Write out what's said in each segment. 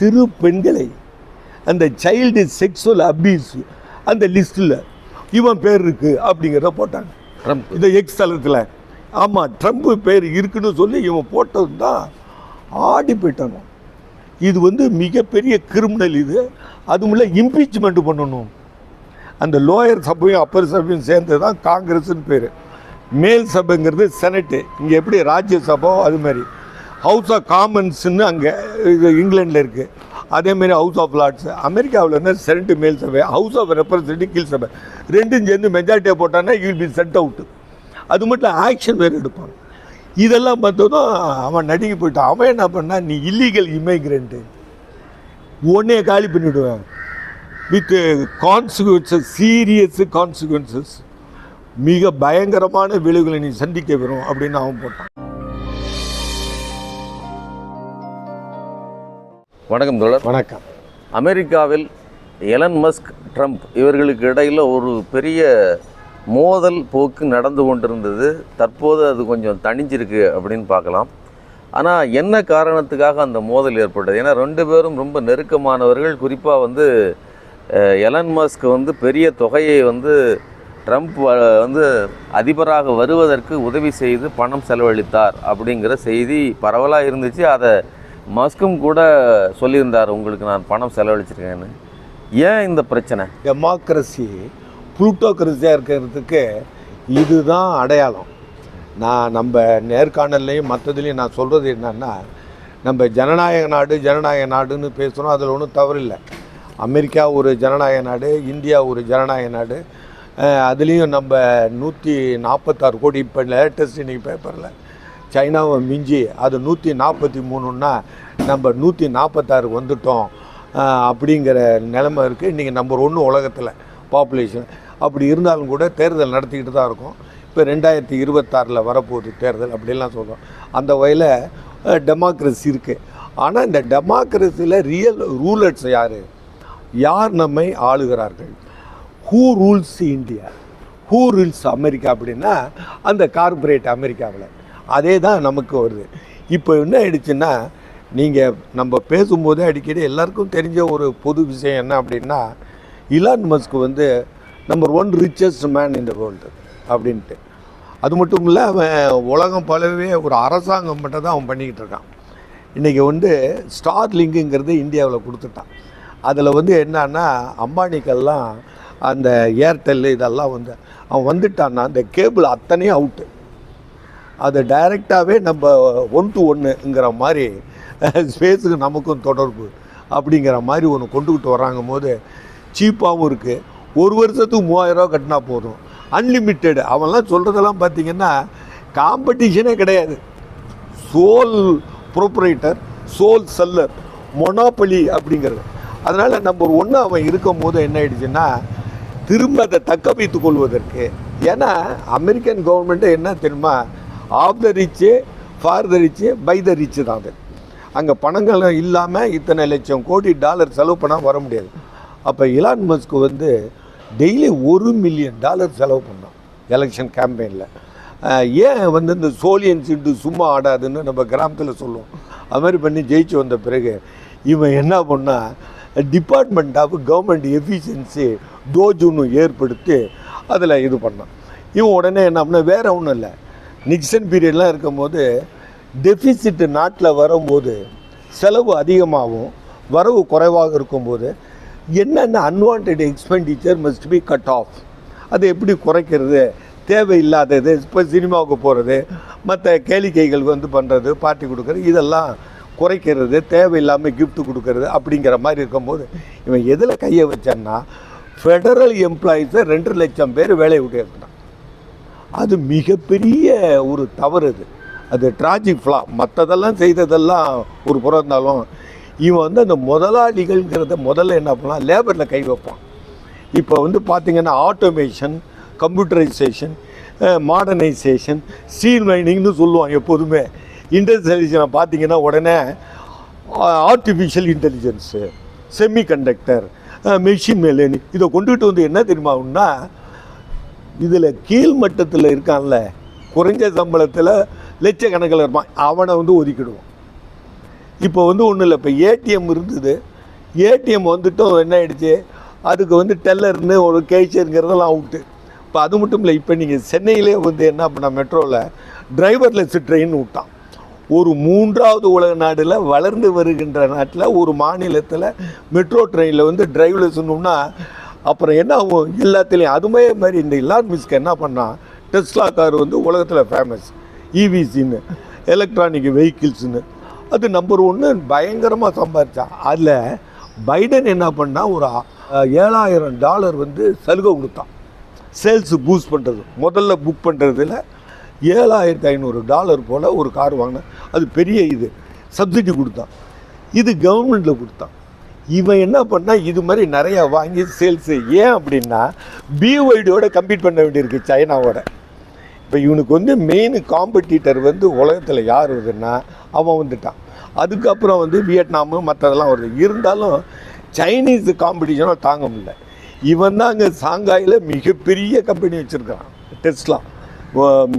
சிறு பெண்களை அந்த சைல்டு செக்ஸுவல் அபியூஸ் அந்த லிஸ்ட்டில் இவன் பேர் இருக்குது அப்படிங்கிறத போட்டாங்க. ட்ரம்ப் இந்த எக்ஸ் தளத்தில். ஆமாம் ட்ரம்ப் பேர் இருக்குன்னு சொல்லி இவன் போட்டது தான் ஆடி போயிட்டானோ இது வந்து மிகப்பெரிய கிரிமினல் இது. அதுவும் இல்லை இம்பீச்மெண்ட் பண்ணணும். அந்த லோயர் சபையும் அப்பர் சபையும் சேர்ந்து தான் காங்கிரஸ்னு பேர். மேல் சபைங்கிறது செனட்டு இங்கே எப்படி ராஜ்யசபா அது மாதிரி. ஹவுஸ் ஆஃப் காமன்ஸ்னு அங்கே இது இங்கிலாண்டில் இருக்குது அதேமாரி ஹவுஸ் ஆஃப் லார்ட்ஸ் அமெரிக்காவில் இருந்தால் செனட் மேல் சபை ஹவுஸ் ஆஃப் ரெப்ரசன்டேட்டிவ் கீழ் சபை. ரெண்டும் சேர்ந்து மெஜாரிட்டியாக போட்டான்னா யூல் பி செட் அவுட்டு அது மட்டும் ஆக்ஷன் வேறு எடுப்பான். இதெல்லாம் பார்த்ததும் அவன் நடுங்கி போயிட்டான். அவன் என்ன பண்ணா நீ இல்லீகல் இமிக்ரெண்ட்டு உடனே காலி பண்ணிவிடுவேன் வித் கான்சிக்வன்சஸ் சீரியஸ் கான்சிக்வன்சஸ் மிக பயங்கரமான விளைவுகளை நீ சந்திக்க வரும் அப்படின்னு அவன் போட்டான். வணக்கம் தோழர். வணக்கம். அமெரிக்காவில் எலன் மஸ்க் ட்ரம்ப் இவர்களுக்கு இடையில் ஒரு பெரிய மோதல் போக்கு நடந்து கொண்டிருந்தது. தற்போது அது கொஞ்சம் தணிஞ்சிருக்கு அப்படின்னு பார்க்கலாம். ஆனால் என்ன காரணத்துக்காக அந்த மோதல் ஏற்பட்டது? ஏன்னா ரெண்டு பேரும் ரொம்ப நெருக்கமானவர்கள். குறிப்பாக வந்து எலன் மஸ்க் வந்து பெரிய தொகையை வந்து ட்ரம்ப் வ- வந்து அதிபராக வருவதற்கு உதவி செய்து பணம் செலவழித்தார் அப்படிங்கிற செய்தி பரவலாக இருந்துச்சு. அதை மஸ்கும் கூட சொல்லியிருந்தார் உங்களுக்கு நான் பணம் செலவழிச்சிருக்கேன்னு. ஏன் இந்த பிரச்சனை? டெமோக்ரஸி புளூட்டோக்ரஸியாக இருக்கிறதுக்கு இதுதான் அடையாளம். நான் நம்ம நேர்காணல்லையும் மற்றதுலையும் நான் சொல்கிறது என்னன்னா நம்ம ஜனநாயக நாடு ஜனநாயக நாடுன்னு பேசுகிறோம் அதில் ஒன்றும் தவறில்லை. அமெரிக்கா ஒரு ஜனநாயக நாடு இந்தியா ஒரு ஜனநாயக நாடு. அதுலேயும் நம்ம நூற்றி நாற்பத்தாறு கோடி இப்போ லேட்டஸ்ட் இன்றைக்கி பேப்பரில் சைனாவை மிஞ்சி அது நூற்றி நாற்பத்தி மூணுன்னா நம்ம நூற்றி நாற்பத்தாறுக்கு வந்துட்டோம் அப்படிங்கிற நிலமை இருக்குது இன்றைக்கி நம்பர் ஒன்று உலகத்தில் பாப்புலேஷன் அப்படி இருந்தாலும் கூட தேர்தல் நடத்திக்கிட்டு தான் இருக்கும். இப்போ ரெண்டாயிரத்தி இருபத்தாறில் வரப்போகுது தேர்தல் அப்படிலாம் சொல்கிறோம் அந்த வகையில் டெமோக்ரஸி இருக்குது ஆனால் இந்த டெமோக்ரஸியில் ரியல் ரூலர்ஸ் யார்? யார் நம்மை ஆளுகிறார்கள்? Who rules India who rules America அப்படின்னா அந்த கார்பரேட் அமெரிக்காவில். அதே தான் நமக்கு வருது. இப்போ என்ன ஆயிடுச்சுன்னா நீங்கள் நம்ம பேசும்போதே அடிக்கடி எல்லாருக்கும் தெரிஞ்ச ஒரு பொது விஷயம் என்ன அப்படின்னா இலான் மஸ்க் வந்து நம்பர் ஒன் ரிச்சஸ்ட் மேன் இந்த வேர்ல்டு அப்படின்ட்டு. அது மட்டும் இல்லை அவன் உலகம் பலவே ஒரு அரசாங்கம் மட்டும் தான் அவன் பண்ணிக்கிட்டு இருக்கான். இன்றைக்கி வந்து ஸ்டார் லிங்குங்கிறது இந்தியாவில் கொடுத்துட்டான். அதில் வந்து என்னன்னா அம்பானிக்கெல்லாம் அந்த ஏர்டெல் இதெல்லாம் வந்து அவன் வந்துட்டான்னா அந்த கேபிள் அத்தனையும் அவுட்டு அது டைரெக்டாகவே நம்ம ஒன் டு ஒன்றுங்கிற மாதிரி ஸ்பேஸுக்கு நமக்கும் தொடர்பு அப்படிங்கிற மாதிரி ஒன்று கொண்டுக்கிட்டு வராங்க போது சீப்பாகவும் இருக்குது ஒரு வருஷத்துக்கு மூவாயிரரூவா கட்டினா போதும். அன்லிமிட்டெடு அவன்லாம் சொல்கிறதெல்லாம் பார்த்திங்கன்னா காம்படிஷனே கிடையாது. Sole proprietor sole seller monopoly அப்படிங்கிறது. அதனால் நம்பர் ஒன்று அவன் இருக்கும் போது என்ன ஆயிடுச்சுன்னா திரும்ப அதை தக்க வைத்துக் கொள்வதற்கு. ஏன்னா அமெரிக்கன் கவர்மெண்ட்டு என்ன தெரியுமா of the rich for the rich by the rich தான் அது. அங்கே பணங்கள் இல்லாமல் இத்தனை லட்சம் கோடி டாலர் செலவு பண்ணால் வர முடியாது. அப்போ இலான் மஸ்க்கு வந்து டெய்லி ஒரு மில்லியன் டாலர் செலவு பண்ணான் எலெக்ஷன் கேம்பெயினில். ஏன் வந்து இந்த சோலியன் சீட்டு சும்மா ஆடாதுன்னு நம்ம கிராமத்தில் சொல்லுவோம். அது மாதிரி பண்ணி ஜெயிச்சு வந்த பிறகு இவன் என்ன பண்ணால் டிபார்ட்மெண்ட் ஆஃப் கவர்மெண்ட் எஃபிஷியன்சி டோஜுன்னு ஏற்படுத்தி அதில் இது பண்ணான். இவன் உடனே என்ன பண்ண வேற ஒன்றும் இல்லை. நிக்சன் பீரியட்லாம் இருக்கும்போது டெஃபிசிட்டு நாட்டில் வரும்போது செலவு அதிகமாகவும் வரவு குறைவாக இருக்கும்போது என்னென்ன unwanted expenditure must be cut off அதை எப்படி குறைக்கிறது? தேவையில்லாதது இப்போ சினிமாவுக்கு போகிறது மற்ற கேளிக்கைகள் வந்து பண்ணுறது பார்ட்டி கொடுக்குறது இதெல்லாம் குறைக்கிறது தேவையில்லாமல் கிஃப்ட் கொடுக்கறது அப்படிங்கிற மாதிரி இருக்கும்போது இவன் எதில் கையை வச்சான்னா ஃபெடரல் எம்ப்ளாயீஸை ரெண்டு லட்சம் பேர் வேலையை விட்டு இருக்கிறான் அது மிகப்பெரிய ஒரு தவறு அது. அது டிராஜிக் ஃப்ளா மற்றதெல்லாம் செய்ததெல்லாம் ஒரு புறம் இருந்தாலும் இவன் வந்து அந்த முதலாளிகள்ங்கிறத முதல்ல என்ன பண்ணலாம்? லேபரில் கை வைப்பான். இப்போ வந்து பார்த்திங்கன்னா ஆட்டோமேஷன் கம்ப்யூட்டரைசேஷன் மாடர்னைசேஷன் ஸ்டீல் மைனிங்னு சொல்லுவான் எப்போதுமே. இண்டஸ்ட்ரியலைசேஷனை பார்த்தீங்கன்னா உடனே artificial intelligence semiconductor machine மேலேனி இதை கொண்டுகிட்டு வந்து என்ன தெரியுமாவுன்னா இதில் கீழ் மட்டத்தில் இருக்கான்ல குறைஞ்ச சம்பளத்தில் லட்சக்கணக்கில் இருப்பான். அவனை வந்து ஒதுக்கிடுவான். இப்போ வந்து ஒன்றும் இல்லை. இப்போ ஏடிஎம் இருந்தது. ஏடிஎம் வந்துட்டும். என்ன ஆகிடுச்சு அதுக்கு வந்து டெல்லர்னு ஒரு கேச்சருங்கிறதெல்லாம் அவுட்டு. இப்போ அது மட்டும் இல்லை. இப்போ நீங்கள் சென்னையிலே வந்து என்ன பண்ண மெட்ரோவில் டிரைவர்லெஸ் ட்ரெயின் விட்டான். ஒரு மூன்றாவது உலக நாடில் வளர்ந்து வருகின்ற நாட்டில் ஒரு மாநிலத்தில் மெட்ரோ ட்ரெயினில் வந்து டிரைவ்லெஸ்னும்னா அப்புறம் என்ன ஆகும்? எல்லாத்துலேயும் அதுமே மாதிரி இந்த இலான் மிஸ்க்கு என்ன பண்ணால் டெஸ்லா கார் வந்து உலகத்தில் ஃபேமஸ் இவிசின்னு எலக்ட்ரானிக் வெஹிக்கிள்ஸ்னு அது நம்பர் ஒன்று பயங்கரமாக சம்பாரிச்சா. அதில் பைடன் என்ன பண்ணால் ஒரு ஏழாயிரம் டாலர் வந்து சலுகை கொடுத்தான். சேல்ஸு பூஸ்ட் பண்ணுறது முதல்ல புக் பண்ணுறதுல ஏழாயிரத்தி ஐநூறு டாலர் போல் ஒரு கார் வாங்கினேன். அது பெரிய இது. சப்சிடி கொடுத்தான். இது கவர்மெண்ட்டில் கொடுத்தான். இவன் என்ன பண்ணால் இது மாதிரி நிறையா வாங்கி சேல்ஸு ஏன் அப்படின்னா பிஒய்டியோட கம்பீட் பண்ண வேண்டியிருக்கு சைனாவோட. இப்போ இவனுக்கு வந்து மெயின் காம்படிட்டர் வந்து உலகத்தில் யார் வருதுன்னா அவன் வந்துட்டான். அதுக்கப்புறம் வந்து வியட்நாமு மற்றதெல்லாம் வருது. இருந்தாலும் சைனீஸ் காம்படிஷனை தாங்க முடியல. இவன் தான் அங்கே சாங்காயில் மிகப்பெரிய கம்பெனி வச்சுருக்கான் டெஸ்ட்லாம்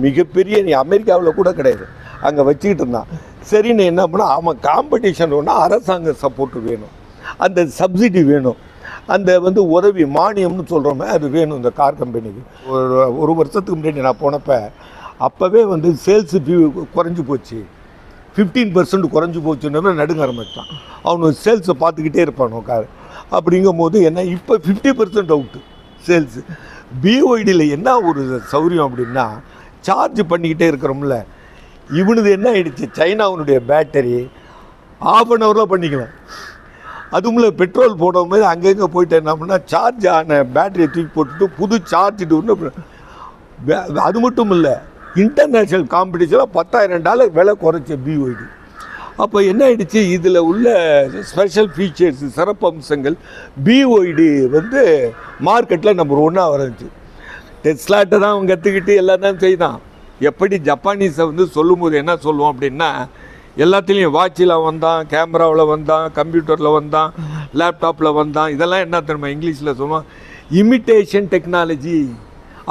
மிகப்பெரிய நீ அமெரிக்காவில் கூட கிடையாது. அங்கே வச்சுக்கிட்டு இருந்தான். சரின்னு என்ன பண்ணா? அவன் காம்படிஷன் ஒன்று அரசாங்க சப்போர்ட்டு வேணும். அந்த சப்சிடி வேணும். அந்த வந்து உதவி மானியம்னு சொல்கிறோமே அது வேணும் இந்த கார் கம்பெனிக்கு ஒரு ஒரு வருஷத்துக்கு முன்னாடி நான் போனப்போ அப்போவே வந்து சேல்ஸ் குறைஞ்சி போச்சு. ஃபிஃப்டீன் பர்சன்ட் குறைஞ்சி போச்சுன்னு நடுங்க அவனு சேல்ஸை பார்த்துக்கிட்டே இருப்பானோ கார் அப்படிங்கும்போது என்ன இப்போ ஃபிஃப்டி பர்சன்ட் அவுட்டு சேல்ஸு பிஓடியில் என்ன ஒரு சௌரியம் அப்படின்னா சார்ஜ் பண்ணிக்கிட்டே இருக்கிறோம்ல. இவனுது என்ன ஆயிடுச்சு சைனாவுனுடைய பேட்டரி ஆஃப் அன் ஹவரில் பண்ணிக்கலாம். அதுவும்ல பெட்ரோல் போடும்போது அங்கங்கே போயிட்டு என்ன பண்ணால் சார்ஜ் ஆன பேட்டரியை தூக்கி போட்டுட்டு புது சார்ஜ் ஒன்று அது மட்டும் இல்லை இன்டர்நேஷ்னல் காம்படிஷனில் பத்தாயிரம் டாலர் விலை குறைச்ச பிஓடி அப்போ என்ன ஆயிடுச்சு? இதில் உள்ள ஸ்பெஷல் ஃபீச்சர்ஸ் சிறப்பு அம்சங்கள் பிஓடி வந்து மார்க்கெட்டில் நம்பர் ஒன்றாக வரஞ்சு டெஸ்லாட்டை தான் அவன் கற்றுக்கிட்டு எல்லாம் தான் செய்தான். எப்படி ஜப்பானீஸை வந்து சொல்லும்போது என்ன சொல்லுவோம் அப்படின்னா எல்லாத்துலேயும் வாட்சில் வந்தான் கேமராவில் வந்தான் கம்ப்யூட்டரில் வந்தான் லேப்டாப்பில் வந்தான். இதெல்லாம் என்ன தெரியுமா? இங்கிலீஷில் சொல்லுவான் இமிட்டேஷன் டெக்னாலஜி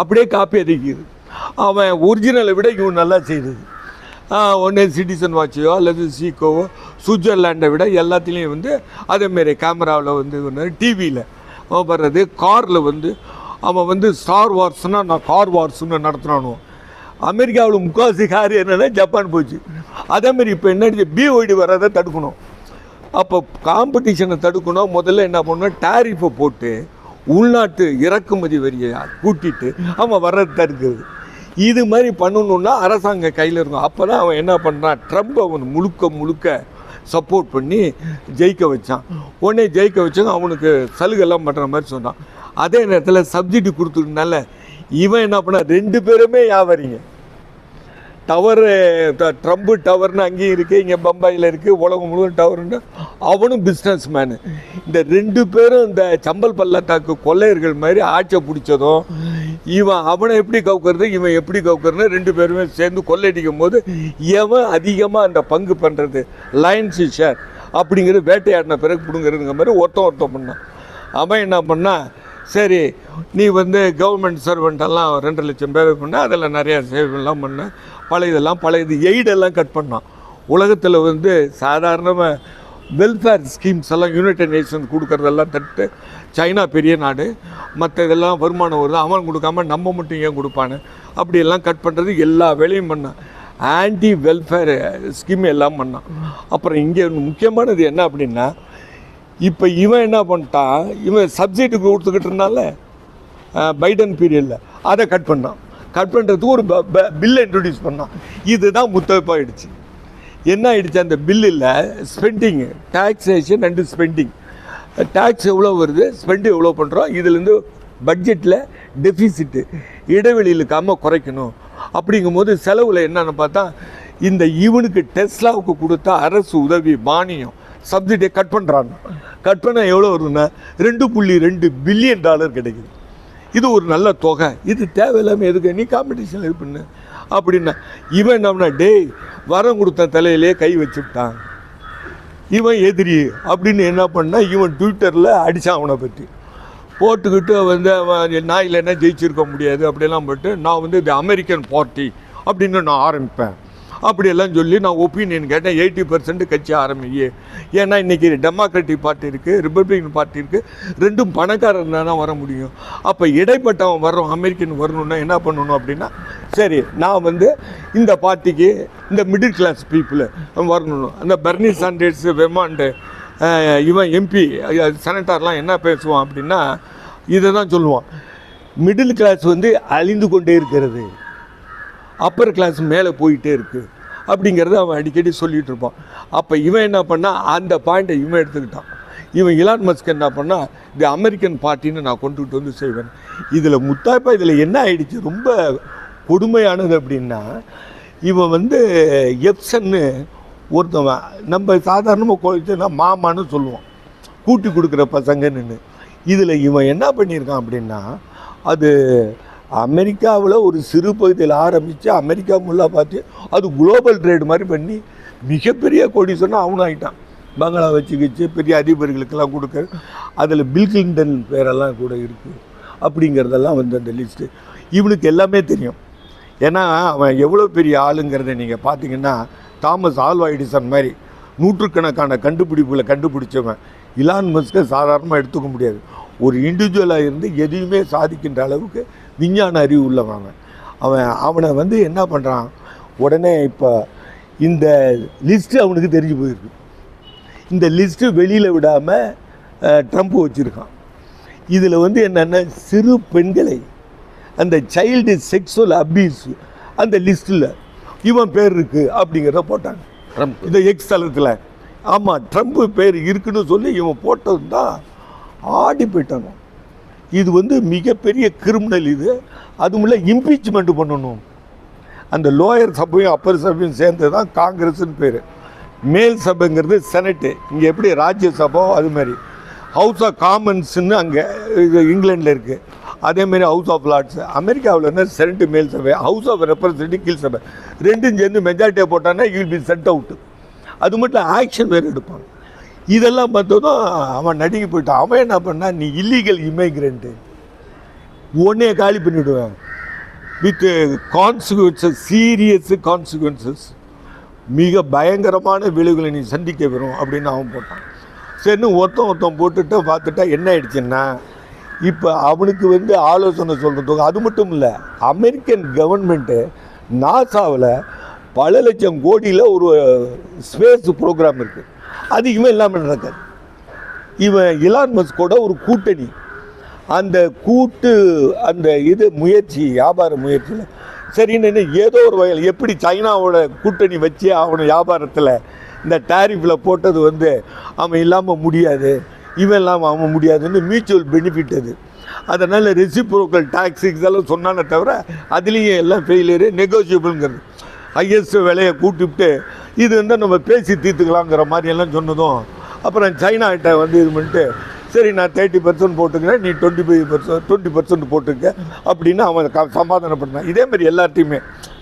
அப்படியே காப்பி அடிக்குது. அவன் ஒரிஜினலை விட இவன் நல்லா செய்கிறது ஒன்று சிட்டிசன் வாட்சையோ அல்லது சீக்கோவோ சுவிட்சர்லாண்டை விட எல்லாத்துலேயும் வந்து அதேமாரி கேமராவில் வந்து டிவியில் வர்றது காரில் வந்து அவன் வந்து ஸ்டார் வார்ஸ்னால் நான் கார் வார்ஸ்னு நடத்துனானோ அமெரிக்காவில் முக்கால்வாசி கார் என்னென்னா ஜப்பான் போச்சு. அதேமாரி இப்போ என்ன பிஓடி வராத தடுக்கணும். அப்போ காம்படிஷனை தடுக்கணும். முதல்ல என்ன பண்ணணும்? டேரிஃபை போட்டு உள்நாட்டு இறக்குமதி வரியை கூட்டிட்டு அவன் வர்றது தடுக்கிறது. இது மாதிரி பண்ணணுன்னா அரசாங்க கையில் இருக்கும் அப்போ தான் அவன் என்ன பண்ணுறான் ட்ரம்ப் அவன் முழுக்க முழுக்க சப்போர்ட் பண்ணி ஜெயிக்க வச்சான். உடனே ஜெயிக்க வச்சதும் அவனுக்கு சலுகைலாம் பண்ணுற மாதிரி சொன்னான். அதே நேரத்தில் சப்சிடி கொடுத்துருந்தனால இவன் என்ன பண்ண ரெண்டு பேருமே வியாபாரிங்க டவரு ட்ரம்ப்பு டவர்னு அங்கேயும் இருக்குது இங்கே பம்பாயில் இருக்குது உலகம் முழுவதும் டவருண்டு அவனும் பிஸ்னஸ் மேனு இந்த ரெண்டு பேரும் இந்த சம்பல் பள்ளத்தாக்கு கொள்ளையர்கள் மாதிரி ஆட்சியை பிடிச்சதும் இவன் அவனை எப்படி கவுக்கிறது இவன் எப்படி கவுக்கிறன்னு ரெண்டு பேருமே சேர்ந்து கொள்ளையடிக்கும் போது எவன் அதிகமாக அந்த பங்கு பண்ணுறது லயன்ஸ் ஷேர் அப்படிங்கிறது வேட்டையாடின பிறகு பிடுங்கிறதுங்கிற மாதிரி ஒருத்தன் ஒருத்தன் பண்ணான். அவன் என்ன பண்ணான் சரி நீ வந்து கவர்மெண்ட் சர்வெண்ட்டெல்லாம் ரெண்டு லட்சம் பேர் பண்ண அதில் நிறையா சேவைலாம் பண்ண. பழையதெல்லாம் பழையது எய்டெல்லாம் கட் பண்ணான். உலகத்தில் வந்து சாதாரணமாக வெல்ஃபேர் ஸ்கீம்ஸ் எல்லாம் யுனைடெட் நேஷன்ஸ் கொடுக்குறதெல்லாம் தட்டு. சைனா பெரிய நாடு. மற்ற இதெல்லாம் வருமானம் வருது. அவன் கொடுக்காம நம்ம மட்டும் ஏன் கொடுப்பானு? அப்படியெல்லாம் கட் பண்ணுறது எல்லா வேலையும் பண்ணான். ஆன்டி வெல்ஃபேர் ஸ்கீம் எல்லாம் பண்ணான். அப்புறம் இங்கே முக்கியமானது என்ன அப்படின்னா இப்போ இவன் என்ன பண்ணிட்டான்? இவன் சப்சிடி கொடுத்துக்கிட்டு இருந்தால பைடன் பீரியடில் அதை கட் பண்ணான். கட் பண்ணுறதுக்கு ஒரு பில்லை இன்ட்ரடியூஸ் பண்ணான். இதுதான் முத்தப்பாயிடுச்சு என்ன ஆயிடுச்சு? அந்த பில்லில் spending taxation and spending tax எவ்வளோ வருது? ஸ்பெண்டு எவ்வளோ பண்ணுறோம் இதுலேருந்து பட்ஜெட்டில் டெஃபிசிட்டு இடைவெளி இழுக்காமல் குறைக்கணும். அப்படிங்கும்போது செலவில் என்னென்னு பார்த்தா இந்த இவனுக்கு டெஸ்லாவுக்கு கொடுத்த அரசு உதவி மானியம். சப்சிடியை கட் பண்ணுறான் கட் பண்ண எவ்வளோ வருதுன்னா ரெண்டு புள்ளி ரெண்டு பில்லியன் டாலர் கிடைக்குது. இது ஒரு நல்ல தொகை. இது தேவையில்லாமல் எதுக்கு? நீ காம்படிஷன் இது பண்ணு. அப்படின்னா இவன் என்னம்னா டேய் வரம் கொடுத்த தலையிலே கை வச்சுட்டான். இவன் எதிரி அப்படின்னு என்ன பண்ணால் இவன் ட்விட்டரில் அடித்தான் அவனை பற்றி போட்டுக்கிட்டு வந்து அவன் நான் இல்லைன்னா ஜெயிச்சிருக்க முடியாது அப்படிலாம் போட்டு நான் வந்து தி அமெரிக்கன் பார்ட்டி அப்படின்னு நான் ஆரம்பிப்பேன். அப்படியெல்லாம் சொல்லி நான் ஒப்பீனியன் கேட்டேன். எயிட்டி பர்சன்ட் கட்சி ஆரம்பியே ஏன்னா இன்றைக்கி டெமோக்ராட்டிக் பார்ட்டி இருக்குது ரிப்பப்ளிகன் பார்ட்டி இருக்குது ரெண்டும் பணக்காரன் தான் வர முடியும். அப்போ இடைப்பட்டவன் வர்றோம் அமெரிக்கன் வரணுன்னா என்ன பண்ணணும் அப்படின்னா சரி நான் வந்து இந்த பார்ட்டிக்கு இந்த மிடில் கிளாஸ் பீப்புள் வரணும். அந்த பர்னி சாண்டர்ஸ் வெமாண்டு இவன் எம்பி செனட்டார்லாம் என்ன பேசுவான் அப்படின்னா இதை தான் சொல்லுவான். மிடில் கிளாஸ் வந்து அழிந்து கொண்டே இருக்கிறது. அப்பர் கிளாஸ் மேலே போயிட்டே இருக்குது அப்படிங்கிறத அவன் அடிக்கடி சொல்லிகிட்டு இருப்பான். அப்போ இவன் என்ன பண்ணா அந்த பாயிண்ட்டை இவன் எடுத்துக்கிட்டான். இவன் இலான் மஸ்க் என்ன பண்ணால் இந்த அமெரிக்கன் பார்ட்டின்னு நான் கொண்டுகிட்டு வந்து செய்வேன். இதில் முத்தாய்ப்பா இதில் என்ன ஆயிடுச்சு? ரொம்ப கொடுமையானது அப்படின்னா இவன் வந்து எப்சன்னு ஒருத்தவன் நம்ம சாதாரணமாக கோயிச்சுன்னா மாமான்னு சொல்லுவோம் கூட்டி கொடுக்குற பசங்கன்னு. இதில் இவன் என்ன பண்ணியிருக்கான் அப்படின்னா அது அமெரிக்காவில் ஒரு சிறு பகுதியில் ஆரம்பித்து அமெரிக்கா முல்லா பார்த்து அது குளோபல் ட்ரேடு மாதிரி பண்ணி மிகப்பெரிய கோடீஸ்வரன் அவனும் ஆகிட்டான் பங்களா வச்சுக்கிச்சு பெரிய அதிபர்களுக்கெல்லாம் கொடுக்க அதில் பில் கிளின்டன் பேரெல்லாம் கூட இருக்குது அப்படிங்கிறதெல்லாம் வந்து அந்த லிஸ்ட்டு இவனுக்கு எல்லாமே தெரியும். ஏன்னா அவன் எவ்வளோ பெரிய ஆளுங்கிறத நீங்கள் பார்த்தீங்கன்னா தாமஸ் ஆல்வா எடிசன் மாதிரி நூற்றுக்கணக்கான கண்டுபிடிப்புகளை கண்டுபிடிச்சவன் இலான் மஸ்கை சாதாரணமாக எடுத்துக்க முடியாது. ஒரு இண்டிவிஜுவலாக இருந்து எதையுமே சாதிக்கின்ற அளவுக்கு விஞ்ஞான அறிவு உள்ளவன். அவன் அவன் வந்து என்ன பண்ணுறான் உடனே இப்போ இந்த லிஸ்ட்டு அவனுக்கு தெரிஞ்சு போயிருக்கு. இந்த லிஸ்ட்டு வெளியில் விடாமல் ட்ரம்ப் வச்சுருக்கான். இதில் வந்து என்னென்ன சிறு பெண்களை அந்த சைல்டு செக்ஸுவல் அப்யூஸ் அந்த லிஸ்ட்டில் இவன் பேர் இருக்குது அப்படிங்கிறத போட்டாங்க. ட்ரம்ப். இந்த எக்ஸ் தளத்தில். ஆமாம் ட்ரம்ப் பேர் இருக்குன்னு சொல்லி இவன் போட்டது தான் ஆடி போயிட்டானோ இது வந்து மிகப்பெரிய கிரிமினல் இது. அதுவும் இல்லை இம்பீச்மெண்ட் பண்ணணும். அந்த லோயர் சபையும் அப்பர் சபையும் சேர்ந்து தான் காங்கிரஸ்னு பேர். மேல் சபைங்கிறது செனட்டு இங்கே எப்படி ராஜ்யசபா அது மாதிரி. ஹவுஸ் ஆஃப் காமன்ஸ்னு அங்கே இது இங்கிலாண்டில் இருக்குது அதேமாரி ஹவுஸ் ஆஃப் லார்ட்ஸ் அமெரிக்காவில் என்ன செனட்டு மேல் சபை ஹவுஸ் ஆஃப் ரெப்ரசன்டேட்டிவ் கீழ் சபை. ரெண்டும் சேர்ந்து மெஜாரிட்டியை போட்டான்னா you will be sent out அது மட்டும் ஆக்ஷன் வேறு எடுப்பாங்க. இதெல்லாம் பார்த்ததும் அவன் நடுங்கி போயிட்டான். அவன் என்ன பண்ணா நீ இல்லீகல் இமைக்ரெண்ட்டு உடனே காலி பண்ணிவிடுவேன் வித் கான்சிக்வன்சஸ் சீரியஸ் கான்சிக்வன்சஸ் மிக பயங்கரமான விளைவுகளை நீ சந்திக்க வரும் அப்படின்னு அவன் போட்டான். சரின்னு ஒருத்தன் ஒருத்தன் போட்டுட்டு பார்த்துட்டா என்ன ஆயிடுச்சுன்னா இப்போ அவனுக்கு வந்து ஆலோசனை சொல்கிறதுக்கு அது மட்டும் இல்லை அமெரிக்கன் கவர்மெண்ட்டு நாசாவில் பல லட்சம் கோடியில் ஒரு ஸ்பேஸ் ப்ரோக்ராம் இருக்குது அதிகமாக இல்லாமல் நடக்காது இவன் இலான் மஸ்கோட ஒரு கூட்டணி. அந்த கூட்டு அந்த இது முயற்சி வியாபார முயற்சியில். சரின்னு ஏதோ ஒரு வகையில் எப்படி சைனாவோட கூட்டணி வச்சு அவனை வியாபாரத்தில் இந்த டேரிஃபில் போட்டது வந்து அவன் இல்லாமல் முடியாது இவன் இல்லாமல் அவன் முடியாதுன்னு மியூச்சுவல் பெனிஃபிட் அது. அதனால் ரெசிப்ரோக்கல் டாக்ஸ் இதெல்லாம் சொன்னானே தவிர அதுலேயும் எல்லாம் ஃபெயிலியரு நெகோசியபிள்ங்கிறது ஹையஸ்ட் விலையை கூட்டிவிட்டு இது வந்து நம்ம பேசி தீர்த்துக்கலாங்கிற மாதிரி எல்லாம் சொன்னதும் அப்புறம் சைனாகிட்ட வந்து இது பண்ணிட்டு சரி நான் தேர்ட்டி பர்சன்ட் போட்டுக்கிறேன் நீ twenty five percent twenty percent போட்டுக்க அப்படின்னு அவன் க சமாதானம் பண்ணான். இதேமாதிரி எல்லாத்தையுமே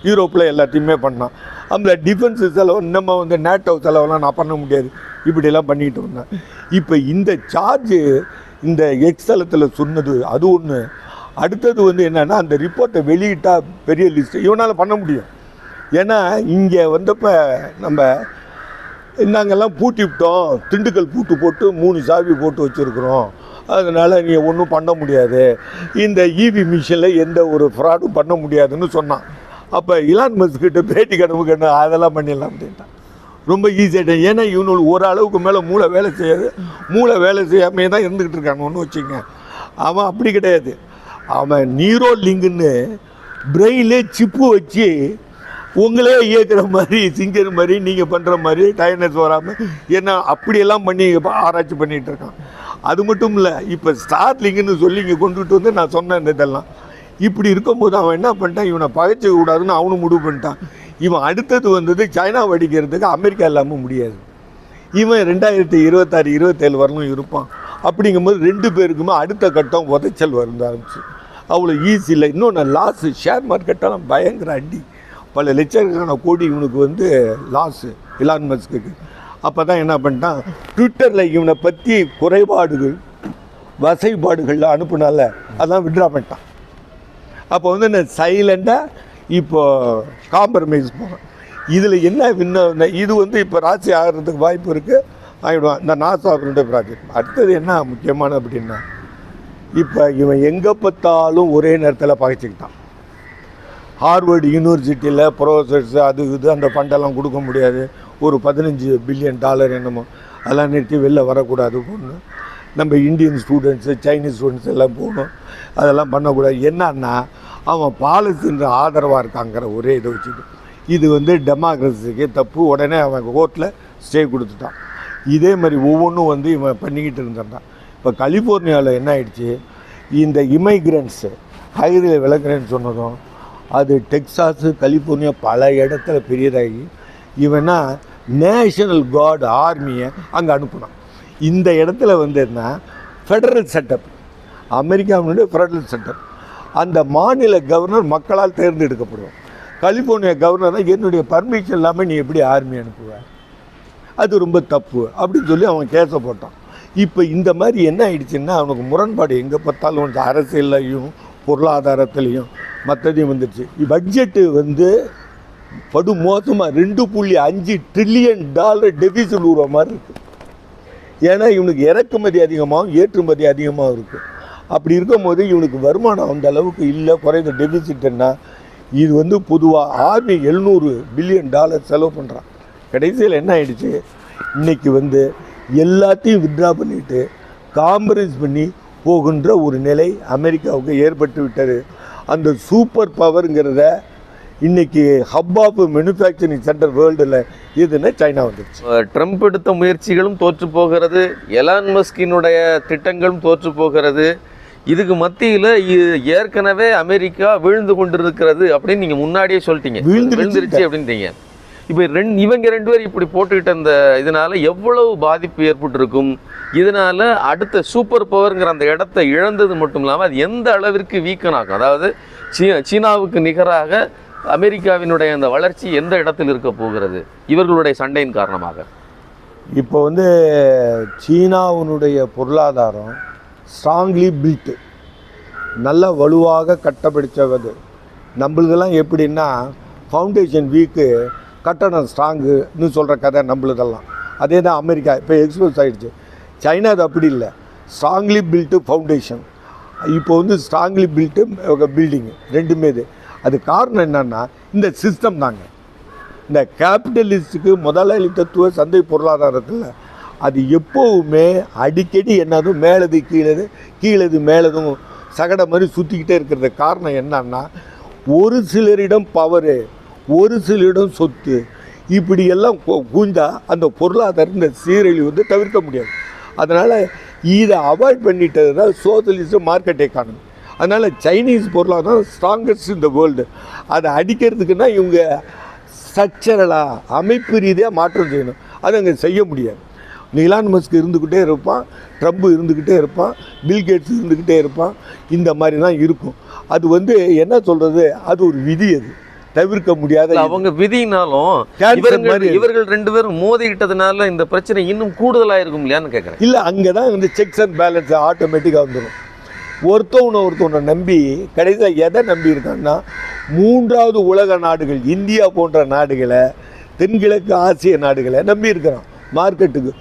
யூரோப்பில் எல்லாத்தையுமே பண்ணான். அந்த டிஃபென்ஸ் செலவு நம்ம வந்து நேட்டோ செலவெல்லாம் நான் பண்ண முடியாது. இப்படியெல்லாம் பண்ணிக்கிட்டு இருந்தேன் இப்போ இந்த சார்ஜு இந்த எக்ஸலத்தில் சொன்னது அது ஒன்று அடுத்தது வந்து என்னென்னா அந்த ரிப்போர்ட்டை வெளியிட்டால் பெரிய லிஸ்ட்டு இவனால் பண்ண முடியும். ஏன்னா இங்கே வந்தப்போ நம்ம நாங்கள்லாம் பூட்டி விட்டோம் திண்டுக்கல் பூட்டு போட்டு மூணு சாவி போட்டு வச்சுருக்குறோம். அதனால் நீங்கள் ஒன்றும் பண்ண முடியாது. இந்த இவி மிஷினில் எந்த ஒரு ஃப்ராடும் பண்ண முடியாதுன்னு சொன்னான். அப்போ இலான் மஸ்கிட்ட பேட்டி கடவு கண்ணு அதெல்லாம் பண்ணிடலாம் அப்படின்ட்டான். ரொம்ப ஈஸியாகிட்டேன் ஏன்னா இவனு ஒரு அளவுக்கு மேலே மூளை வேலை செய்யாது. மூளை வேலை செய்யாமையே தான் இருந்துக்கிட்டு இருக்காங்க ஒன்று வச்சுங்க அவன் அப்படி கிடையாது. அவன் நீரோ லிங்குன்னு பிரெயிலே சிப்பு வச்சு உங்களே இயக்குற மாதிரி சிங்கர் மாதிரி நீங்கள் பண்ணுற மாதிரி டயர்னஸ் வராமல் என்ன அப்படியெல்லாம் பண்ணி ஆராய்ச்சி பண்ணிகிட்டு இருக்கான். அது மட்டும் இல்லை இப்போ ஸ்டார்லிங்குன்னு சொல்லி இங்கே கொண்டுட்டு வந்து நான் சொன்னேன் இந்த இதெல்லாம். இப்படி இருக்கும்போது அவன் என்ன பண்ணிட்டான்? இவனை பகைச்சிக்க கூடாதுன்னு அவனும் முடிவு பண்ணிட்டான். இவன் அடுத்தது வந்தது சைனா வடிக்கிறதுக்கு அமெரிக்கா இல்லாமல் முடியாது. இவன் ரெண்டாயிரத்தி இருபத்தாறு இருபத்தேழு வரலும் இருப்பான். அப்படிங்கும்போது ரெண்டு பேருக்குமே அடுத்த கட்டம் உதைச்சல் வருந்து ஆரம்பிச்சு. அவ்வளோ ஈஸி இல்லை இன்னொன்று லாஸு ஷேர் மார்க்கெட்டெல்லாம் பயங்கர அடி. பல லட்சக்கணக்கான கோடி இவனுக்கு வந்து லாஸு இலான் மஸ்க்கு அப்போ தான் என்ன பண்ணிட்டான்? ட்விட்டரில் இவனை பற்றி குறைபாடுகள் வசைபாடுகள் அனுப்புனால அதான் விட்ரா பண்ணிட்டான். அப்போ வந்து நான் சைலண்டாக இப்போ காம்ப்ரமைஸ் போகிறேன் இதில் என்ன இன்னும் இது வந்து இப்போ ராசி ஆகிறதுக்கு வாய்ப்பு இருக்குது ஆகிடுவான் இந்த நாசா அப்படின்ற ப்ராஜெக்ட் அடுத்தது என்ன முக்கியமான அப்படின்னா இப்போ இவன் எங்கே பார்த்தாலும் ஒரே நேரத்தில் பகைச்சிக்கிட்டான். ஹார்வர்டு யூனிவர்சிட்டியில் ப்ரொஃபஸர்ஸ் அது இது அந்த ஃபண்டெல்லாம் கொடுக்க முடியாது. ஒரு பதினஞ்சு பில்லியன் டாலர் என்னமோ அதெல்லாம் நிறுத்தி வெளில வரக்கூடாது ஒன்று நம்ம இந்தியன் ஸ்டூடெண்ட்ஸு சைனீஸ் ஸ்டூடெண்ட்ஸ் எல்லாம் போகணும். அதெல்லாம் பண்ணக்கூடாது. என்னன்னா அவன் பாலிசின்ற ஆதரவாக இருக்காங்கிற ஒரே இதை வச்சுட்டு இது வந்து டெமோக்ரஸிக்கு தப்பு. உடனே அவன் கோர்ட்டில் ஸ்டே கொடுத்துட்டான். இதே மாதிரி ஒவ்வொன்றும் வந்து இவன் பண்ணிக்கிட்டு இருந்தான் இப்போ கலிஃபோர்னியாவில் என்ன ஆயிடுச்சு? இந்த இமைக்ரண்ட்ஸு ஹைரில் விளக்குறேன்னு சொன்னதும் அது டெக்சாஸு கலிஃபோர்னியா பல இடத்துல பெரியதாகி இவனா நேஷனல் கார்டு ஆர்மியை அங்கே அனுப்பினான். இந்த இடத்துல வந்து ஃபெடரல் செட்டப் அமெரிக்காவினுடைய ஃபெடரல் செட்டப் அந்த மாநில கவர்னர் மக்களால் தேர்ந்தெடுக்கப்படுவான். கலிஃபோர்னியா கவர்னர்னால் என்னுடைய பர்மிஷன் இல்லாமல் நீ எப்படி ஆர்மி அனுப்புவ? அது ரொம்ப தப்பு அப்படின்னு சொல்லி அவன் கேஸை போட்டான். இப்போ இந்த மாதிரி என்ன ஆயிடுச்சுன்னா அவனுக்கு முரண்பாடு எங்கே பார்த்தாலும் அரசியல்லையும் பொருளாதாரத்துலேயும் மற்றதையும் வந்துடுச்சு பட்ஜெட்டு வந்து படு மோசமாக ரெண்டு புள்ளி அஞ்சு ட்ரில்லியன் டாலர் டெபிசிட் உருவ மாதிரி இருக்குது ஏன்னா இவனுக்கு இறக்குமதி அதிகமாகவும் ஏற்றுமதி அதிகமாகவும் இருக்குது அப்படி இருக்கும்போது இவனுக்கு வருமானம் அந்த அளவுக்கு இல்லை குறைந்த டெபிசிட்னா இது வந்து பொதுவாக ஆர்மி எழுநூறு பில்லியன் டாலர் செலவு பண்ணுறான் கடைசியில் என்ன ஆயிடுச்சு? இன்றைக்கி வந்து எல்லாத்தையும் வித்ட்ரா பண்ணிவிட்டு காம்ப்ரமைஸ் பண்ணி போகின்ற ஒரு நிலை அமெரிக்காவுக்கு ஏற்பட்டு விட்டது. அந்த சூப்பர் பவருங்கிறத இன்னைக்கு ஹப் ஆஃப் மேனுஃபேக்சரிங் சென்டர் வேர்ல்டில் இதுன்னா சைனா வந்துருச்சு. ட்ரம்ப் எடுத்த முயற்சிகளும் தோற்று போகிறது எலான் மஸ்கினுடைய திட்டங்களும் தோற்று போகிறது. இதுக்கு மத்தியில் ஏற்கனவே அமெரிக்கா வீழ்ந்து கொண்டிருக்கிறது அப்படின்னு நீங்கள் முன்னாடியே சொல்லிட்டீங்க. வீழ்ந்துருச்சு. வீழ்ந்துருச்சு அப்படின்றீங்க. இப்போ ரெண்டு இவங்க ரெண்டு பேரும் இப்படி போட்டுக்கிட்ட அந்த இதனால எவ்வளவு பாதிப்பு ஏற்பட்டிருக்கும்? இதனால் அடுத்த சூப்பர் பவருங்கிற அந்த இடத்த இழந்தது மட்டும் இல்லாமல் அது எந்த அளவிற்கு வீக்கன் ஆகும் அதாவது சீ சீனாவுக்கு நிகராக அமெரிக்காவினுடைய அந்த வளர்ச்சி எந்த இடத்தில் இருக்க போகிறது? இவர்களுடைய சண்டையின் காரணமாக. இப்போ வந்து சீனாவினுடைய பொருளாதாரம் ஸ்ட்ராங்லி பில்ட்டு நல்ல வலுவாக கட்டப்பிடிச்சது நம்மளுதெல்லாம் எப்படின்னா ஃபவுண்டேஷன் வீக்கு கட்டணம் ஸ்ட்ராங்குன்னு சொல்கிற கதை நம்மளுதெல்லாம். அதே தான் அமெரிக்கா இப்போ எக்ஸ்போஸ் ஆகிடுச்சு சைனா அது அப்படி இல்லை. ஸ்ட்ராங்லி பில்ட்டு ஃபவுண்டேஷன் இப்போ வந்து ஸ்ட்ராங்லி பில்ட்டு பில்டிங்கு ரெண்டுமே இது. அது காரணம் என்னென்னா இந்த சிஸ்டம் தாங்க. இந்த கேபிட்டலிஸ்ட்டுக்கு முதலாளித்தத்துவ சந்தை பொருளாதாரத்தில் அது எப்போவுமே அடிக்கடி என்னதும் மேலது கீழது கீழது மேலதும் சகட மாதிரி சுற்றிக்கிட்டே இருக்கிறது. காரணம் என்னன்னா ஒரு சிலரிடம் பவரு ஒரு சிலரிடம் சொத்து இப்படியெல்லாம் கூந்தா அந்த பொருளாதார இந்த சீரழி வந்து தவிர்க்க முடியாது. அதனால் இதை அவாய்ட் பண்ணிட்டது தான் சோசியலிசம் மார்க்கெட் எக்கானமி அதனால் சைனீஸ் பொருளாதாரம் ஸ்ட்ராங்கஸ்ட் இந்த வேர்ல்டு அதை அடிக்கிறதுக்குன்னா இவங்க ஸ்ட்ரக்சரலாக அமைப்பு ரீதியாக மாற்றம் செய்யணும். அதை அங்கே செய்ய முடியாது. நிலான் மஸ்க் இருந்துக்கிட்டே இருப்பான் ட்ரம்ப் இருந்துக்கிட்டே இருப்பான் பில்கேட்ஸ் இருந்துக்கிட்டே இருப்பான். இந்த மாதிரி தான் இருக்கும். அது வந்து என்ன சொல்கிறது அது ஒரு விதி அது. தவிர்க்க முடியாத. அவங்க விதினாலும் இவர்கள் ரெண்டு பேரும் மோதிக்கிட்டதுனால இந்த பிரச்சனை இன்னும் கூடுதலா இருக்கும் இல்லையான்னு கேட்குறேன் இல்லை அங்கே தான் வந்து செக்ஸ் அண்ட் பேலன்ஸ் ஆட்டோமேட்டிக்காக வந்துடும் ஒருத்தவனை ஒருத்தவனை நம்பி கடைசியில் எதை நம்பி இருக்கான்னா மூன்றாவது உலக நாடுகள் இந்தியா போன்ற நாடுகளை தென்கிழக்கு ஆசிய நாடுகளை நம்பி இருக்கிறான். மார்க்கெட்டுக்கு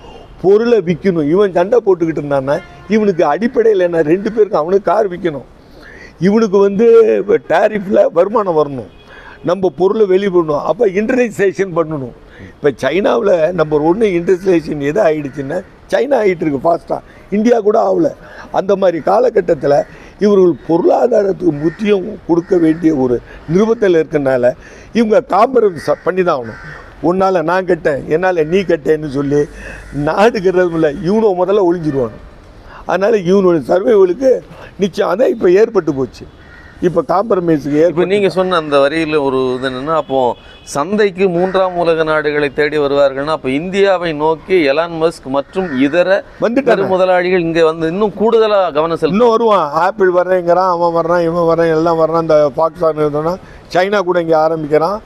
பொருளை விற்கணும் இவன் சண்டை போட்டுக்கிட்டு இருந்தான்னா இவனுக்கு அடிப்படையில் என்ன? ரெண்டு பேருக்கு அவனுக்கு கார் விற்கணும் இவனுக்கு வந்து டேரிஃபில் வருமானம் வரணும். நம்ம பொருளை வெளியிடணும் அப்போ இன்டர்நேஷனேஷன் பண்ணணும். இப்போ சைனாவில் நம்பர் ஒன்று இன்டர்நேஷன் எது ஆகிடுச்சுன்னா சைனா ஆகிட்டு இருக்கு ஃபாஸ்ட்டாக இந்தியா கூட ஆகல. அந்த மாதிரி காலகட்டத்தில் இவர்கள் பொருளாதாரத்துக்கு முக்கியம் கொடுக்க வேண்டிய ஒரு நிறுவத்தில் இருக்கனால இவங்க காம்பரன்ஸ் பண்ணி தான் ஆகணும் உன்னால் நான் கட்டேன் என்னால் நீ கட்டேன்னு சொல்லி நாடுகிறதுல இவனோ முதல்ல ஒழிஞ்சிடுவாங்க அதனால் இவனுடைய சர்வைவலுக்கு நிச்சயம் அதான் இப்போ ஏற்பட்டு போச்சு. இப்போ காம்ப்ரமைஸுக்கு இப்போ ஏற்பட்டு நீங்க சொன்ன அந்த வரியில ஒரு இது என்னன்னா அப்போ சந்தைக்கு மூன்றாம் உலக நாடுகளை தேடி வருவார்கள்னா அப்போ இந்தியாவை நோக்கி எலான் மஸ்க் மற்றும் இதர வந்துட்டாங்க. பெரு முதலாளிகள் இங்க வந்து இன்னும் கூடுதலா கவனம் செலுத்த இன்னும் வருவான். ஆப்பிள் வர்றேங்கிறான் அவன் வர்றான் இவன் வர்றான் எல்லாம் வர்றான். இந்த பாகிஸ்தான் இருந்தோன்னா சைனா கூட இங்கே ஆரம்பிக்கிறான்.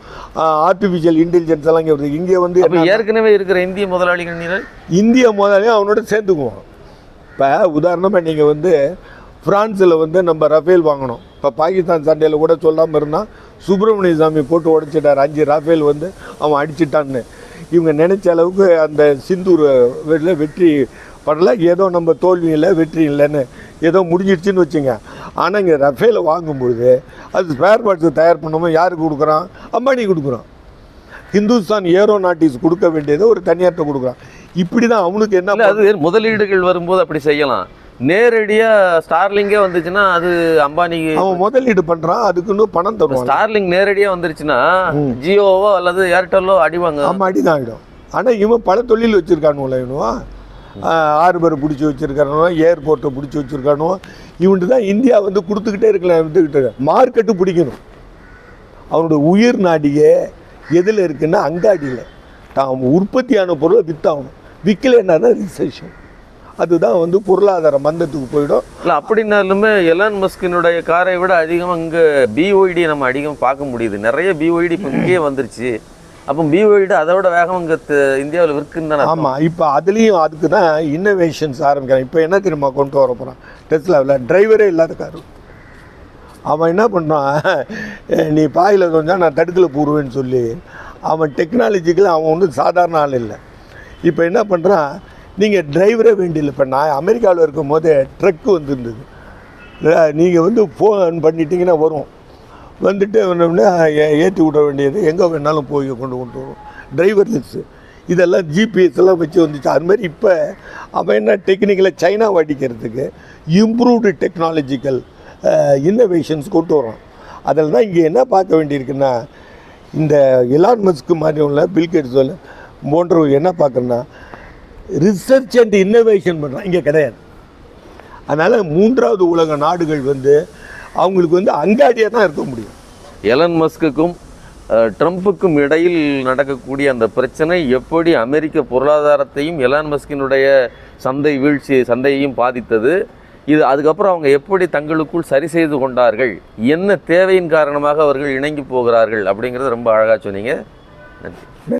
ஆர்டிஃபிஷியல் இன்டெலிஜென்ஸ் எல்லாம் இங்கே வருது. இங்கே வந்து ஏற்கனவே இருக்கிற இந்திய முதலாளிகள் நீங்க இந்திய முதலையும் அவனோட சேர்ந்துக்குவான். இப்போ உதாரணமாக நீங்கள் வந்து ஃப்ரான்ஸில் வந்து நம்ம ரஃபேல் வாங்கினோம் இப்போ பாகிஸ்தான் சண்டையில் கூட சொல்லாமல் இருந்தான் சுப்பிரமணிய சாமி போட்டு உடைச்சிட்டார். அஞ்சு ராஃபேல் வந்து அவன் அடிச்சிட்டான்னு. இவங்க நினைச்ச அளவுக்கு அந்த சிந்தூர் வெ- வெற்றி பண்ணல ஏதோ நம்ம தோல்வி இல்லை வெற்றி இல்லைன்னு ஏதோ முடிஞ்சிடுச்சுன்னு வச்சுங்க. ஆனால் இங்கே ரஃபேலை வாங்கும்பொழுது அது ஸ்பேர் பார்ட்ஸ் தயார் பண்ணாமல் யாருக்கு கொடுக்குறான்? அம்பானி கொடுக்குறான். ஹிந்துஸ்தான் ஏரோநாட்டிக்ஸ் கொடுக்க வேண்டியதை ஒரு தனியார்ட்ட கொடுக்குறான். இப்படி தான் அவனுக்கு என்ன முதலீடுகள் வரும்போது அப்படி செய்யலாம். நேரடியா ஸ்டார்லிங்கே வந்துச்சுன்னா அது அம்பானிக்கு அவன் முதலீடு பண்ணுறான் அதுக்குன்னு பணம் தருவான். ஸ்டார்லிங் நேரடியா வந்துருச்சுன்னா ஜியோவோ அல்லது ஏர்டெல்லோ அடிவாங்க. ஆமாம் அடி தான் ஆகிடும் ஆனால் இவன் பல தொழில் வச்சுருக்கானுவல இவனுவா ஆர்பரை பிடிச்சி வச்சுருக்கானுவோ ஏர்போர்ட்டை பிடிச்சி வச்சுருக்கானுவோ இவன்ட்டு தான் இந்தியா வந்து கொடுத்துக்கிட்டே இருக்கலாம் வந்துக்கிட்டு மார்க்கெட்டு பிடிக்கணும். அவனோட உயிர் நாடியே எதில் இருக்குன்னா அங்காடியில். தான் உற்பத்தியான பொருளை வித்தாகணும். விற்கலைன்னா தான் ரிசெஷன் அதுதான் வந்து பொருளாதார மந்தத்துக்கு போயிடும். இல்ல அப்படின்னாலுமே எலான் மஸ்கினுடைய காரை விட அதிகமா இங்க பிஒய்டி நம்ம அதிகம் பார்க்க முடியுது. நிறைய பிஒய்டி இப்போ இங்கேயே வந்துருச்சு. அப்போ பிஒய்டி அதை விட வேகம் இங்க இந்தியாவுல விற்குன்னு தானே. ஆமாம் இப்போ அதுலேயும் அதுக்கு தான் இன்னோவேஷன்ஸ் ஆரம்பிக்கிறான் இப்போ என்ன தெரியுமா கொண்டு வர போகிறான் டெஸ்லாவில் டிரைவரே இல்லாத காரு. அவன் என்ன பண்ணுறான் நீ பாயில் கொஞ்சம் நான் தடுக்கில் போடுவேன்னு சொல்லி அவன் டெக்னாலஜிக்கல் அவன் ஒன்றும் சாதாரண ஆள் இல்லை. இப்போ என்ன பண்ணுறான் நீங்கள் டிரைவரே வேண்டியில்லை இப்போ நான் அமெரிக்காவில் இருக்கும் போது ட்ரக்கு வந்துருந்தது நீங்கள் வந்து ஃபோன் பண்ணிட்டீங்கன்னா வரும். வந்துட்டு ஏற்றி விட வேண்டியது. எங்கே வேணாலும் போய் கொண்டு கொண்டு வரும். டிரைவர்லெஸ்ஸு இதெல்லாம் ஜிபிஎஸ் எல்லாம் வச்சு வந்துச்சு. அது மாதிரி இப்போ அவன் என்ன டெக்னிக்கலை சைனா அடிக்கிறதுக்கு இம்ப்ரூவ்டு டெக்னாலஜிக்கல் இன்னோவேஷன்ஸ் கொண்டு வரான். அதில் தான் இங்கே என்ன பார்க்க வேண்டியிருக்குன்னா இந்த எலான் மஸ்க்கு மாதிரி உள்ள பில்கேட்ஸ் போன்றவங்க என்ன பார்க்குறேன்னா ரிசர்ச் அண்ட் இன்னோவேஷன் பண்ணுறான் இங்கே கிடையாது. அதனால் மூன்றாவது உலக நாடுகள் வந்து அவங்களுக்கு வந்து அங்காடியாக தான் இருக்க முடியும். எலன் மஸ்குக்கும் ட்ரம்ப்புக்கும் இடையில் நடக்கக்கூடிய அந்த பிரச்சனை எப்படி அமெரிக்க பொருளாதாரத்தையும் எலான் மஸ்கினுடைய சந்தை வீழ்ச்சி சந்தையையும் பாதித்தது. இது அதுக்கப்புறம் அவங்க எப்படி தங்களுக்குள் சரி செய்து கொண்டார்கள்? என்ன தேவையின் காரணமாக அவர்கள் இணங்கி போகிறார்கள்? அப்படிங்கிறத ரொம்ப அழகாக சொன்னீங்க. நன்றி.